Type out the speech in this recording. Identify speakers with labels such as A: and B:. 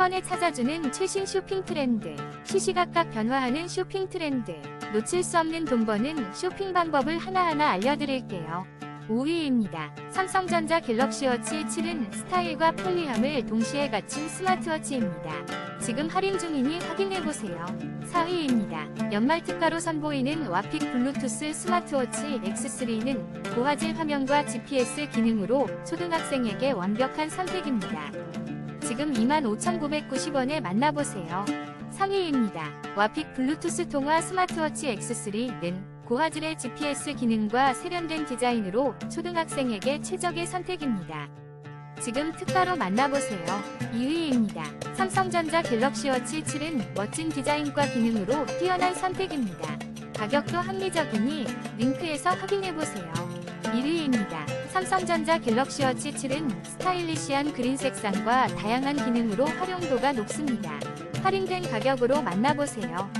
A: 번에 찾아주는 최신 쇼핑 트렌드. 시시각각 변화하는 쇼핑 트렌드. 놓칠 수 없는 돈 버는 쇼핑 방법을 하나하나 알려드릴게요. 5위입니다. 삼성전자 갤럭시 워치 7은 스타일과 편리함을 동시에 갖춘 스마트워치입니다. 지금 할인 중이니 확인해보세요. 4위입니다. 연말 특가로 선보이는 와픽 블루투스 스마트워치 X3는 고화질 화면과 GPS 기능으로 초등학생에게 완벽한 선택입니다. 지금 25,990원에 만나보세요. 3위입니다. 와픽 블루투스 통화 스마트워치 X3는 고화질의 GPS 기능과 세련된 디자인으로 초등학생에게 최적의 선택입니다. 지금 특가로 만나보세요. 2위입니다. 삼성전자 갤럭시 워치 7은 멋진 디자인과 기능으로 뛰어난 선택입니다. 가격도 합리적이니 링크에서 확인해보세요. 1위입니다. 삼성전자 갤럭시 워치 7은 스타일리시한 그린 색상과 다양한 기능으로 활용도가 높습니다. 할인된 가격으로 만나보세요.